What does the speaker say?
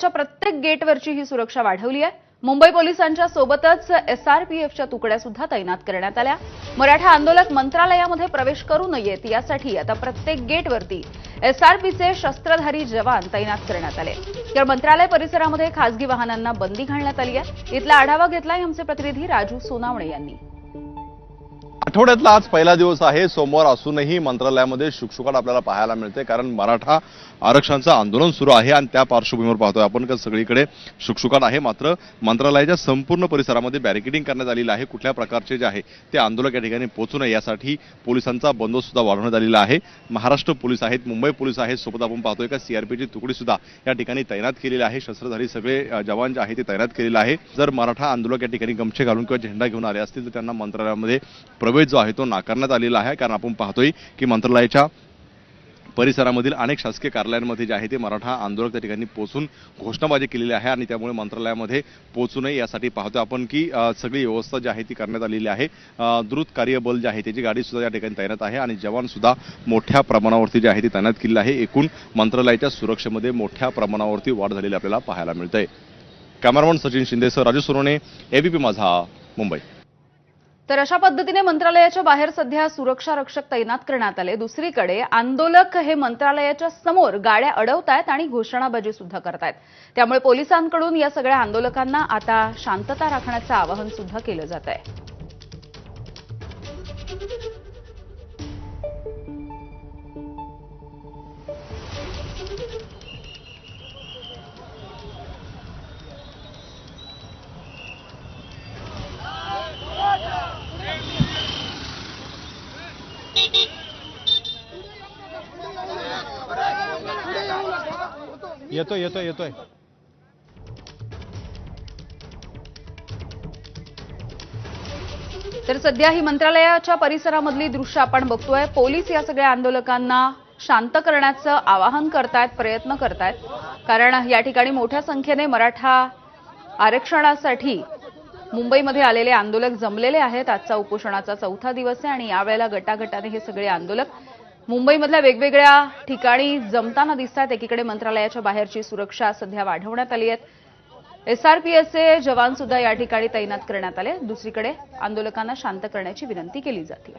मंत्रालयाच्या प्रत्येक गेटवरची ही सुरक्षा वाढवली आहे. मुंबई पोलिसांच्या सोबतच एसआरपीएफच्या तुकड्या सुद्धा तैनात करण्यात आल्या. मराठा आंदोलक मंत्रालयामध्ये प्रवेश करू नयेत यासाठी आता प्रत्येक गेटवरती एसआरपीचे शस्त्रधारी जवान तैनात करण्यात आले. तर मंत्रालय परिसरामध्ये खासगी वाहनांना बंदी घालण्यात आली आहे. इथला आढावा घेतलाय आमचे प्रतिनिधी राजू सोनावणे यांनी. आठवड्यातला आज पहिला दिवस आहे. सोमवार असूनही मंत्रालयामध्ये शुकशुकाट आपल्याला पाहायला मिळते. कारण मराठा आरक्षणाचं आंदोलन सुरू आहे आणि त्या पार्श्वभूमीवर पाहतोय आपण का सगळीकडे शुकशुकाट आहे. मात्र मंत्रालयाच्या संपूर्ण परिसरामध्ये बॅरिकेडिंग करण्यात आलेलं आहे. कुठल्या प्रकारचे जे आहे ते आंदोलक या ठिकाणी पोहोचू नये यासाठी पोलिसांचा बंदोबस्त सुद्धा वाढवण्यात आलेला आहे. महाराष्ट्र पोलीस आहेत मुंबई पोलीस आहेत. सोबत आपण पाहतोय का सीआरपीची तुकडी सुद्धा या ठिकाणी तैनात केलेली आहे. शस्त्रधारी सगळे जवान जे आहे ते तैनात केलेलं आहे. जर मराठा आंदोलक या ठिकाणी गमछे घालून किंवा झेंडा घेऊन आले असतील तर त्यांना मंत्रालयामध्ये प्रवेश जो आहे तो नाकारण्यात आलेला आहे. कारण आपण पाहतोय की मंत्रालयाच्या परिसरामधील अनेक शासकीय कार्यालयांमध्ये जे आहे ते मराठा आंदोलक त्या ठिकाणी पोहोचून घोषणाबाजी केलेली आहे आणि त्यामुळे मंत्रालयामध्ये पोहोचू नये यासाठी पाहतोय आपण की सगळी व्यवस्था जी आहे ती करण्यात आलेली आहे. द्रुत कार्यबल जे आहे त्याची गाडीसुद्धा या ठिकाणी तैनात आहे आणि जवानसुद्धा मोठ्या प्रमाणावरती जे आहे ती तैनात केलेली आहे. एकूण मंत्रालयाच्या सुरक्षेमध्ये मोठ्या प्रमाणावरती वाढ झालेली आपल्याला पाहायला मिळते कॅमेरामन सचिन शिंदेसह राजू सोरोने एबीपी माझा मुंबई. तर अशा पद्धतीने मंत्रालयाच्या बाहेर सध्या सुरक्षा रक्षक तैनात करण्यात आले. दुसरीकडे आंदोलक हे मंत्रालयाच्या समोर गाड्या अडवतायत आणि घोषणाबाजी सुद्धा करतायत. त्यामुळे पोलिसांकडून या सगळ्या आंदोलकांना आता शांतता राखण्याचं आवाहन सुद्धा केलं जात आहे येतोय येतोय येतोय. तर सध्या ही मंत्रालयाच्या परिसरामधली दृश्य आपण बघतोय. पोलीस या सगळ्या आंदोलकांना शांत करण्याचं आवाहन करतायत प्रयत्न करतायत. कारण या ठिकाणी मोठ्या संख्येने मराठा आरक्षणासाठी मुंबईमध्ये आलेले आंदोलक जमलेले आहेत. आजचा उपोषणाचा चौथा दिवस आहे आणि यावेळेला गटागटाने हे सगळे आंदोलक मुंबईमधल्या वेगवेगळ्या ठिकाणी जमताना दिसत आहेत एकीकडे मंत्रालयाच्या बाहेरची सुरक्षा सध्या वाढवण्यात आली आहे. एसआरपीएसचे जवान सुद्धा या ठिकाणी तैनात करण्यात आले. दुसरीकडे आंदोलकांना शांत करण्याची विनंती केली जाते.